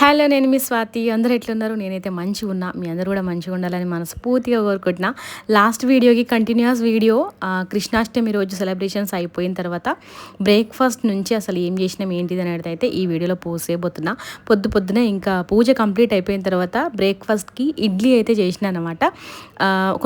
Hello నేను మీ స్వాతి. అందరూ ఎట్లున్నారు? నేనైతే మంచిగా ఉన్నా. మీ అందరూ కూడా మంచిగా ఉండాలని మనస్ఫూర్తిగా కోరుకుంటున్నా. లాస్ట్ వీడియోకి కంటిన్యూస్ వీడియో కృష్ణాష్టమి రోజు సెలబ్రేషన్స్ అయిపోయిన తర్వాత బ్రేక్ఫాస్ట్ నుంచి అసలు ఏం చేసినాం ఏంటిది అనేది అయితే ఈ వీడియోలో పోసేయబోతున్నా పొద్దు పొద్దునే ఇంకా పూజ కంప్లీట్ అయిపోయిన తర్వాత బ్రేక్ఫాస్ట్కి ఇడ్లీ అయితే చేసిన అనమాట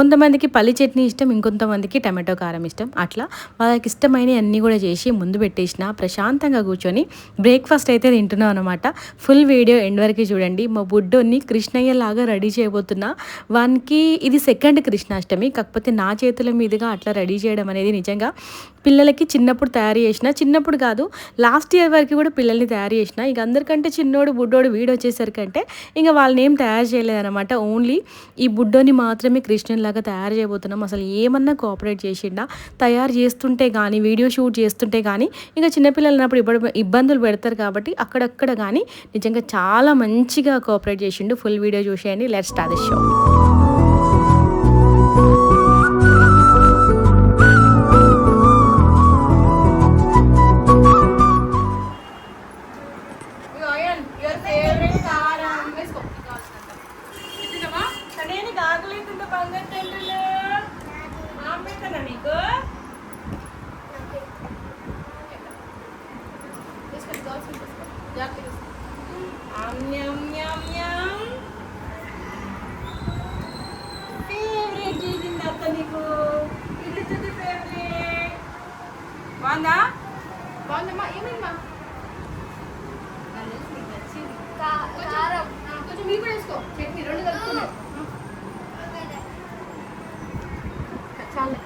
కొంతమందికి పల్లి చట్నీ ఇష్టం ఇంకొంతమందికి టమాటో కారం ఇష్టం. అట్లా వాళ్ళకి ఇష్టమైన అన్నీ కూడా చేసి ముందు పెట్టేసిన. ప్రశాంతంగా కూర్చొని బ్రేక్ఫాస్ట్ అయితే తింటున్నాం అనమాట ఫుల్ వీడియో ఎండ్ వరకు చూడండి. మా బుడ్డోని కృష్ణయ్య లాగా రెడీ చేయబోతున్నా. వానికి ఇది సెకండ్ కృష్ణాష్టమి. కాకపోతే నా చేతుల మీదుగా అట్లా రెడీ చేయడం అనేది నిజంగా పిల్లలకి చిన్నప్పుడు తయారు చేసిన చిన్నప్పుడు కాదు లాస్ట్ ఇయర్ వరకు కూడా పిల్లల్ని తయారు చేసిన. ఇక అందరికంటే చిన్నోడు బుడ్డోడు వీడు వచ్చేసరికంటే ఇంకా వాళ్ళని ఏం తయారు చేయలేదన్నమాట. ఓన్లీ ఈ బుడ్డోని మాత్రమే కృష్ణునిలాగా తయారు చేయబోతున్నాం. అసలు ఏమన్నా కోఆపరేట్ చేసిండా? తయారు చేస్తుంటే కానీ వీడియో షూట్ చేస్తుంటే కానీ ఇంకా చిన్నపిల్లలు ఉన్నప్పుడు ఇబ్బందులు పెడతారు కాబట్టి అక్కడక్కడ కానీ నిజంగా చాలా చాలా మంచిగా కోఆపరేట్ చేసిండు. ఫుల్ వీడియో చూసేయండి. లెట్ స్టార్ట్ షో బాగుందమ్మా ఏమైందమ్మా కారం కొంచెం మీరు కూడా వేసుకో చట్నీ రెండు కలుపుకున్నాయి చాలే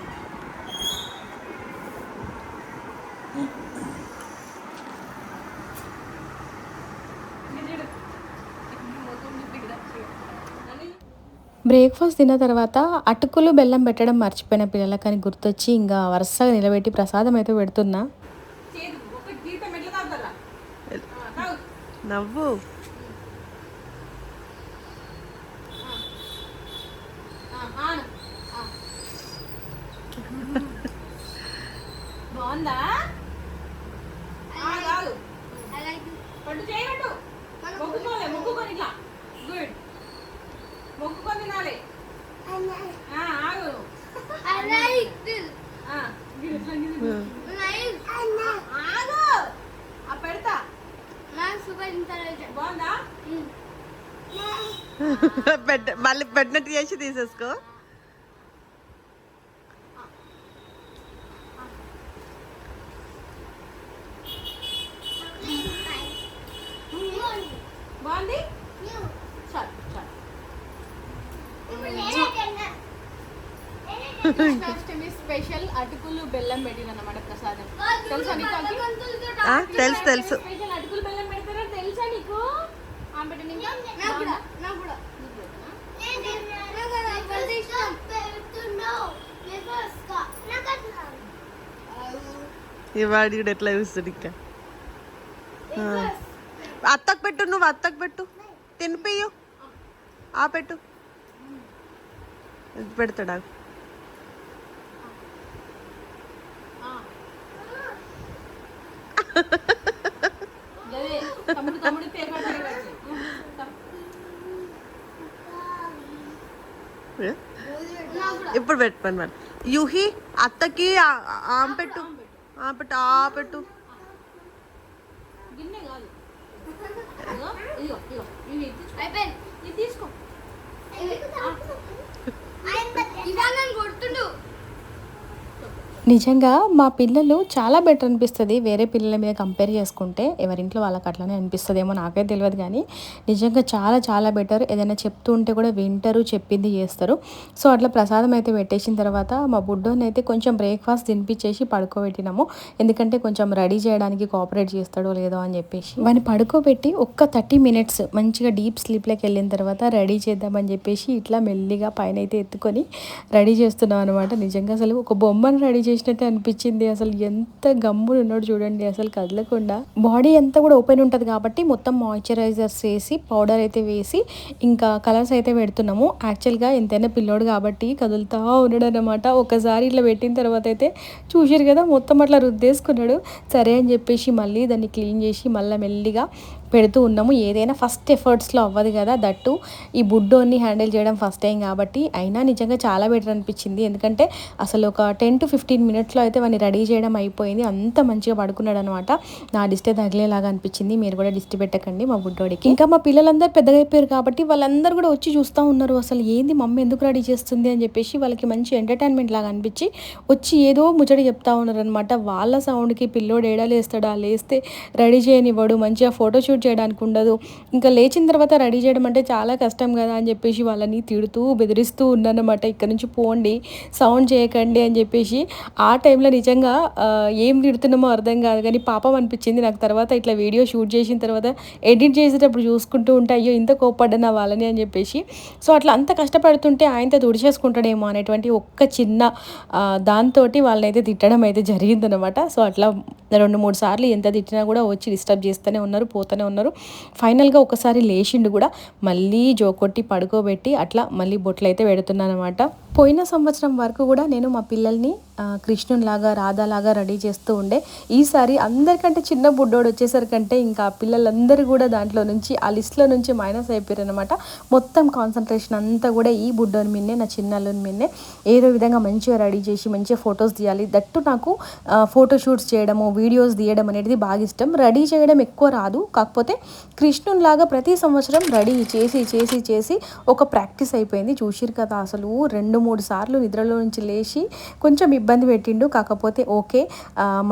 బ్రేక్ఫాస్ట్ తిన్న తర్వాత అటుకులు బెల్లం పెట్టడం మర్చిపోయిన పిల్లలకి అని గుర్తొచ్చి ఇంకా వరుసగా నిలబెట్టి ప్రసాదం అయితే పెడుతున్నా. నవ్వు ఆ, ఆను. ఆ. బాగుందా పట్టు చేయబట్టు మొక్కుకోలే మొక్కుకొని ఇట్లా గుడ్ మొక్కుకొని తినాలి ఆ, ఆగు ఆ, గిరి, ఇట్లా గిరి. ఆగు ఆ పెడతా బాగుందా పెట్ట మళ్ళీ పెట్టినట్టు చేసి తీసేసుకో. బాగుంది? చాలు చాలు. కృష్ణాష్టమి స్పెషల్ అటుకులు బెల్లం పెట్టిన అన్నమాట ప్రసాదం. తెలుసా నీకు తెలుసు తెలుసు. స్పెషల్ అటుకులు బెల్లం పెడతారా తెలుసా నీకు? ఆ, పెట్టండి ఇంకా. బాగుందా? ఇవాడు కూడా ఎట్లా చూస్తుంది ఇంకా? ఆ. అత్తకు పెట్టు నువ్వు అత్తకు పెట్టు. తినిపియు ఆ పెట్టు. పెడతాడా ఇప్పుడు పెట్టుకోండి మరి యూహి అత్తకి ఆమె పెట్టు ఆ పెట్టు ఆ పెట్టు నిజంగా మా పిల్లలు చాలా బెటర్ అనిపిస్తుంది. వేరే పిల్లల మీద కంపేర్ చేసుకుంటే ఎవరింట్లో వాళ్ళకి అట్లనే అనిపిస్తుందేమో నాకే తెలియదు కానీ నిజంగా చాలా చాలా బెటర్ ఏదైనా చెప్తూ ఉంటే కూడా వింటారు చెప్పింది చేస్తారు. సో అట్లా ప్రసాదం అయితే పెట్టేసిన తర్వాత మా బుడ్డోని అయితే కొంచెం బ్రేక్ఫాస్ట్ తినిపించేసి పడుకోబెట్టినాము. ఎందుకంటే కొంచెం రెడీ చేయడానికి కోఆపరేట్ చేస్తాడో లేదో అని చెప్పేసి. వాడిని పడుకోబెట్టి ఒక్క థర్టీ మినిట్స్ మంచిగా డీప్ స్లీప్లోకి వెళ్ళిన తర్వాత రెడీ చేద్దామని చెప్పేసి ఇట్లా మెల్లిగా పైన అయితే ఎత్తుకొని రెడీ చేస్తున్నాం అనమాట నిజంగా అసలు ఒక బొమ్మను రెడీ చేసినట్టే అనిపించింది. అసలు ఎంత గమ్ములు ఉన్నాడు చూడండి అసలు కదలకుండా. బాడీ అంతా కూడా ఓపెన్ ఉంటుంది కాబట్టి మొత్తం మాయిశ్చరైజర్స్ వేసి పౌడర్ అయితే వేసి ఇంకా కలర్స్ అయితే పెడుతున్నాము. యాక్చువల్గా ఎంతైనా పిల్లోడు కాబట్టి కదులుతా ఉన్నాడు అనమాట ఒకసారి ఇట్లా పెట్టిన తర్వాత అయితే చూసారు కదా మొత్తం అట్లా రుద్దేసుకున్నాడు. సరే అని చెప్పేసి మళ్ళీ దాన్ని క్లీన్ చేసి మళ్ళీ మెల్లిగా పెడుతూ ఉన్నాము. ఏదైనా ఫస్ట్ ఎఫర్ట్స్లో అవ్వదు కదా దట్టు. ఈ బుడ్డోని హ్యాండిల్ చేయడం ఫస్ట్ టైం కాబట్టి అయినా నిజంగా చాలా బెటర్ అనిపించింది. ఎందుకంటే అసలు ఒక టెన్ టు ఫిఫ్టీన్ మినిట్స్లో అయితే వాడిని రెడీ చేయడం అయిపోయింది. అంత మంచిగా పడుకున్నాడు అనమాట నా డిస్టే తగిలేలాగా అనిపించింది. మీరు కూడా డిస్టి పెట్టకండి మా బుడ్డోడికి. ఇంకా మా పిల్లలందరూ పెద్దగా అయిపోయారు కాబట్టి వాళ్ళందరూ కూడా వచ్చి చూస్తూ ఉన్నారు. అసలు ఏంది మమ్మీ ఎందుకు రెడీ చేస్తుంది అని చెప్పేసి వాళ్ళకి మంచి ఎంటర్టైన్మెంట్ లాగా అనిపించి వచ్చి ఏదో ముచ్చడి చెప్తా ఉన్నారు అనమాట వాళ్ళ సౌండ్కి పిల్లోడు ఏడా లేస్తాడా? లేస్తే రెడీ చేయనివ్వడు. మంచిగా ఫోటో షూట్ చేయడానికి ఉండదు. ఇంకా లేచిన తర్వాత రెడీ చేయడం అంటే చాలా కష్టం కదా అని చెప్పేసి వాళ్ళని తిడుతూ బెదిరిస్తూ ఉన్నానమాట ఇక్కడ నుంచి పోండి సౌండ్ చేయకండి అని చెప్పేసి ఆ టైంలో నిజంగా ఏం తిడుతున్నామో అర్థం కాదు. కానీ పాపం అనిపించింది నాకు తర్వాత ఇట్లా వీడియో షూట్ చేసిన తర్వాత ఎడిట్ చేసేటప్పుడు చూసుకుంటూ ఉంటే అయ్యో ఇంత కోప్పడ్డా వాళ్ళని అని చెప్పేసి. సో అట్లా అంత కష్టపడుతుంటే ఆయనతో తుడిచేసుకుంటాడేమో అనేటువంటి ఒక్క చిన్న దాంతో వాళ్ళని అయితే తిట్టడం అయితే జరిగిందనమాట సో అట్లా రెండు మూడు సార్లు ఎంత తిట్టినా కూడా వచ్చి డిస్టర్బ్ చేస్తూనే ఉన్నారు పోతూనే ఉన్నారు. ఫైనల్గా ఒకసారి లేచిండు కూడా మళ్ళీ జోకొట్టి పడుకోబెట్టి అట్లా మళ్ళీ బొట్లు అయితే పెడుతున్నాను అనమాట పోయిన సంవత్సరం వరకు కూడా నేను మా పిల్లల్ని కృష్ణునిలాగా రాధాలాగా రెడీ చేస్తూ ఉండే. ఈసారి అందరికంటే చిన్న బుడ్డోడు వచ్చేసరికంటే ఇంకా పిల్లలందరూ కూడా దాంట్లో నుంచి ఆ లిస్ట్లో నుంచి మైనస్ అయిపోయారు అనమాట మొత్తం కాన్సన్ట్రేషన్ అంతా కూడా ఈ బుడ్డోని మిన్నే నా చిన్నలోని మిన్నే ఏదో విధంగా మంచిగా రెడీ చేసి మంచిగా ఫొటోస్ తీయాలి. దట్టు నాకు ఫోటోషూట్స్ చేయడము వీడియోస్ తీయడం అనేది బాగా ఇష్టం. రెడీ చేయడం ఎక్కువ రాదు. కాకపోతే కాకపోతే కృష్ణునిలాగా ప్రతి సంవత్సరం రెడీ చేసి చేసి చేసి ఒక ప్రాక్టీస్ అయిపోయింది. చూసిరు కదా అసలు రెండు మూడు సార్లు నిద్రలో నుంచి లేచి కొంచెం ఇబ్బంది పెట్టిండు. కాకపోతే ఓకే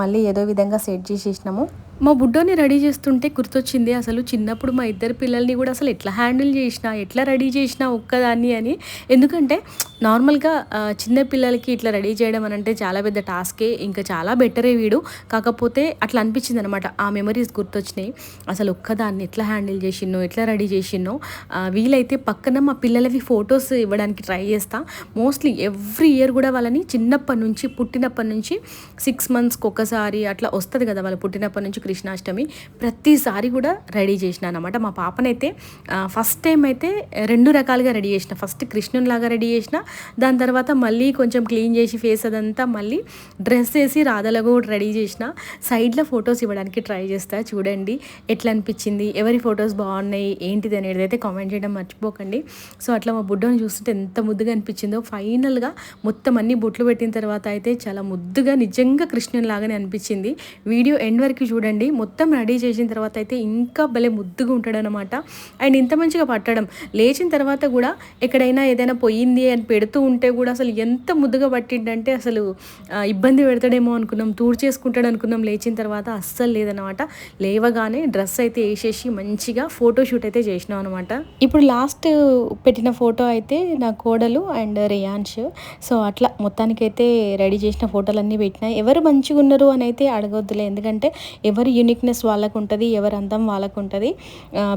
మళ్ళీ ఏదో విధంగా సెట్ చేసేసినాము. మా బుడ్డోని రెడీ చేస్తుంటే గుర్తొచ్చింది అసలు చిన్నప్పుడు మా ఇద్దరు పిల్లల్ని కూడా అసలు ఎట్లా హ్యాండిల్ చేసినా ఎట్లా రెడీ చేసినా ఒక్కదాన్ని అని. ఎందుకంటే నార్మల్గా చిన్న పిల్లలకి ఇట్లా రెడీ చేయడం అని అంటే చాలా పెద్ద టాస్కే ఇంకా చాలా బెటరే వీడు. కాకపోతే అట్లా అనిపించింది అనమాట ఆ మెమరీస్ గుర్తొచ్చినాయి. అసలు ఒక్కదాన్ని ఎట్లా హ్యాండిల్ చేసినో ఎట్లా రెడీ చేసినో వీలైతే పక్కన మా పిల్లలవి ఫొటోస్ ఇవ్వడానికి ట్రై చేస్తా. మోస్ట్లీ ఎవ్రీ ఇయర్ కూడా వాళ్ళని చిన్నప్పటి నుంచి పుట్టినప్పటి నుంచి సిక్స్ మంత్స్కి ఒకసారి అట్లా వస్తుంది కదా వాళ్ళు పుట్టినప్పటి నుంచి కృష్ణాష్టమి ప్రతిసారి కూడా రెడీ చేసిన అనమాట మా పాపనైతే ఫస్ట్ టైం అయితే రెండు రకాలుగా రెడీ చేసిన. ఫస్ట్ కృష్ణునిలాగా రెడీ చేసిన దాని తర్వాత మళ్ళీ కొంచెం క్లీన్ చేసి ఫేస్ అదంతా మళ్ళీ డ్రెస్ వేసి రాధలాగా కూడా రెడీ చేసిన. సైడ్లో ఫొటోస్ ఇవ్వడానికి ట్రై చేస్తా చూడండి ఎట్లా అనిపించింది ఎవరి ఫొటోస్ బాగున్నాయి ఏంటిది అనేది అయితే కామెంట్ చేయడం మర్చిపోకండి. సో అట్లా మా బుడ్డని చూస్తుంటే ఎంత ముద్దుగా అనిపించిందో. ఫైనల్గా మొత్తం అన్ని బొట్లు పెట్టిన తర్వాత అయితే చాలా ముద్దుగా నిజంగా కృష్ణుని లాగానే అనిపించింది. వీడియో ఎండ్ వరకు చూడండి. మొత్తం రెడీ చేసిన తర్వాత అయితే ఇంకా భలే ముద్దుగా ఉంటాడనమాట అండ్ ఇంత మంచిగా పట్టడం. లేచిన తర్వాత కూడా ఎక్కడైనా ఏదైనా పోయింది అని పెడుతూ ఉంటే కూడా అసలు ఎంత ముద్దుగా పట్టిండంటే అసలు ఇబ్బంది పెడతాడేమో అనుకున్నాం. తూర్ చేసుకుంటాడు అనుకున్నాం. లేచిన తర్వాత అస్సలు లేదనమాట లేవగానే డ్రెస్ అయితే వేసేసి మంచిగా ఫోటో షూట్ అయితే చేసినాం అనమాట ఇప్పుడు లాస్ట్ పెట్టిన ఫోటో అయితే నా కోడలు అండ్ రియాన్ష్. సో అట్లా మొత్తానికైతే రెడీ చేసిన ఫోటోలన్నీ పెట్టినా. ఎవరు మంచిగా ఉన్నారు అని అయితే అడగొద్దులే. ఎందుకంటే ఎవరు యూనిక్నెస్ వాళ్ళకు ఉంటుంది ఎవరి అందం వాళ్ళకు ఉంటుంది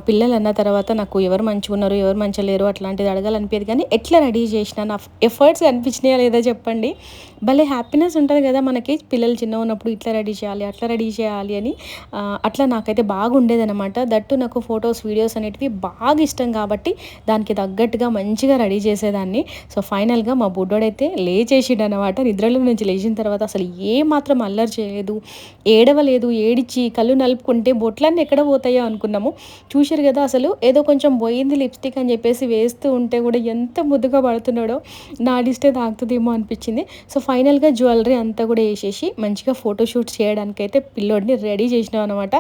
పిల్లలు అన్న తర్వాత నాకు ఎవరు మంచిగా ఉన్నారు ఎవరు మంచిగా లేరు అట్లాంటిది అడగాలనిపించదు కానీ ఎట్లా రెడీ చేసిన నా ఎఫర్ట్స్ కనిపించినాయా లేదా చెప్పండి. భలే హ్యాపీనెస్ ఉంటుంది కదా మనకి. పిల్లలు చిన్న ఉన్నప్పుడు ఇట్లా రెడీ చేయాలి అట్లా రెడీ చేయాలి అని. అట్లా నాకైతే బాగా ఉండేదన్నమాట. దట్టు నాకు ఫొటోస్ వీడియోస్ అనేటివి బాగా ఇష్టం కాబట్టి దానికి తగ్గట్టుగా మంచిగా రెడీ చేసేదాన్ని. సో ఫైనల్గా మా బుడ్డోడైతే లేచేసిండు అనమాట నిద్రలో నుంచి లేచిన తర్వాత అసలు ఏ మాత్రం అల్లరి చేయలేదు. ఏడవలేదు ఏడిచి కళ్ళు నలుపుకుంటే బొట్లన్నీ ఎక్కడ పోతాయో అనుకున్నాము. చూశారు కదా అసలు ఏదో కొంచెం పోయింది లిప్స్టిక్ అని చెప్పేసి వేస్తూ ఉంటే కూడా ఎంత ముద్దుగా పడుతున్నాడో. నా డిస్టే తాగుతుందేమో అనిపించింది. సో ఫైనల్గా జ్యువెలరీ అంతా కూడా వేసేసి మంచిగా ఫోటోషూట్ చేయడానికి అయితే పిల్లోడిని రెడీ చేసినాం అనమాట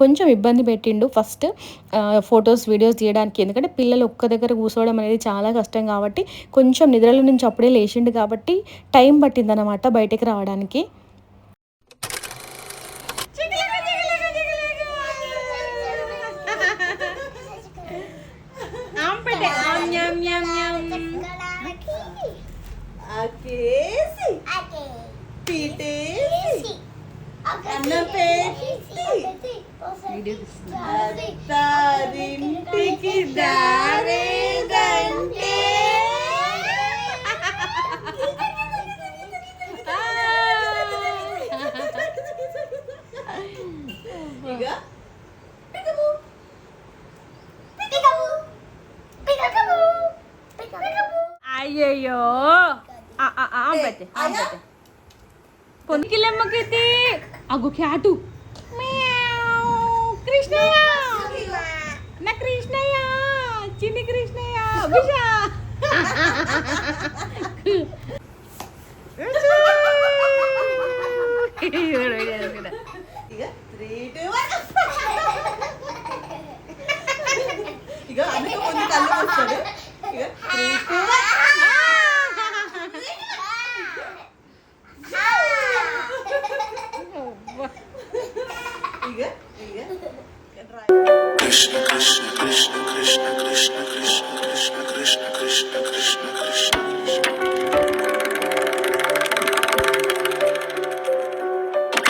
కొంచెం ఇబ్బంది పెట్టిండు. ఫస్ట్ ఫొటోస్ వీడియోస్ తీయడానికి. ఎందుకంటే పిల్లలు ఒక్క దగ్గర కూర్చోవడం అనేది చాలా కష్టం కాబట్టి కొంచెం నిద్రలో నుంచి అప్పుడే లేచిండు కాబట్టి టైం పట్టిందనమాట బయటకు రావడానికి. పీటేసి అన్నం పెట్టి. అత్తారింటికి దారేదంటే ఇక అయ్యయ్యో. पण किल्ले मग किती अगो खेळाटू कृष्णया ना कृष्णया चिनी कृष्णया विषा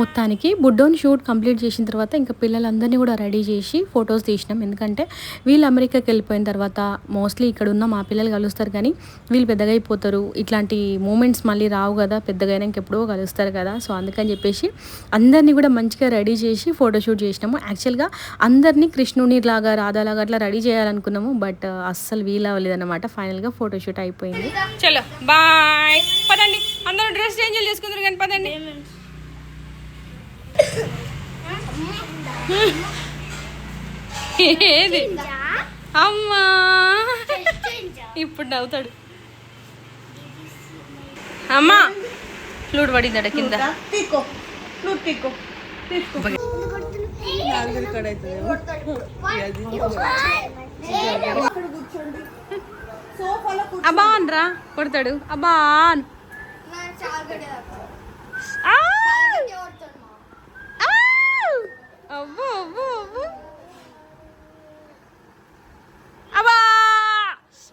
మొత్తానికి బుడ్డోని షూట్ కంప్లీట్ చేసిన తర్వాత ఇంకా పిల్లలందరినీ కూడా రెడీ చేసి ఫొటోస్ తీసినాం. ఎందుకంటే వీళ్ళు అమెరికాకి వెళ్ళిపోయిన తర్వాత మోస్ట్లీ ఇక్కడ ఉన్న మా పిల్లలు కలుస్తారు కానీ వీళ్ళు పెద్దగా అయిపోతారు. ఇట్లాంటి మూమెంట్స్ మళ్ళీ రావు కదా పెద్దగా అయినాక ఎప్పుడో కలుస్తారు కదా. సో అందుకని చెప్పేసి అందరినీ కూడా మంచిగా రెడీ చేసి ఫోటోషూట్ చేసినాము. యాక్చువల్గా అందరినీ కృష్ణుని లాగా రాధాలాగా అట్లా రెడీ చేయాలనుకున్నాము బట్ అస్సలు వీలవ్వలేదన్నమాట ఫైనల్గా ఫోటోషూట్ అయిపోయింది. చలో బాయ్. పదండి అందరూ డ్రెస్ చేంజ్ చేసుకుందరు కానీ పదండి. ఏది? అమ్మా. ఇప్పుడు నవ్వుతాడు. అమ్మా. ఫ్లూట్ పడిందట కింద. నువ్వు తీకో తీసుకో. నాలుగు ఇక్కడ అవుతుంది సోఫాలో అబ్బా అనరా కొడతాడు అబ్బా అన్. ఆ! ఆ! అబ్బో అబ్బో అబ్బో అబ్బా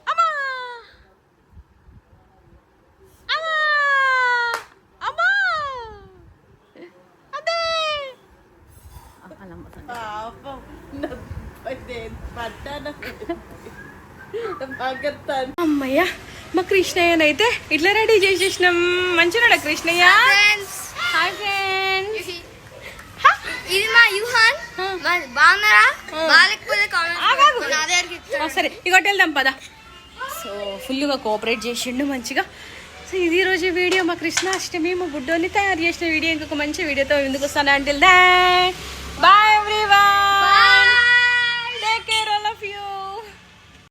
అమ్మా! అమ్మా! అమ్మా! అదే! పాపం పగతాను అమ్మయ్య మా కృష్ణయ్యనైతే ఇట్లా రెడీ చేసేసినాం. మంచిగా కృష్ణయ్య? హాయ్ ఫ్రెండ్స్ ఇది మా యూహాన్. బాగున్నారా? బాగాలేకపోతే కామెంట్ సరే ఇగోటి వెళ్దాం పద. సో ఫుల్గా కోఆపరేట్ చేసిండు మంచిగా. సో ఇది రోజు వీడియో మా కృష్ణాష్టమి మా బుడ్డోని తయారు చేసిన వీడియో. ఇంకొక మంచి వీడియోతో ఎందుకు వస్తాను. అంటే బాయ్ ఎవ్రీవన్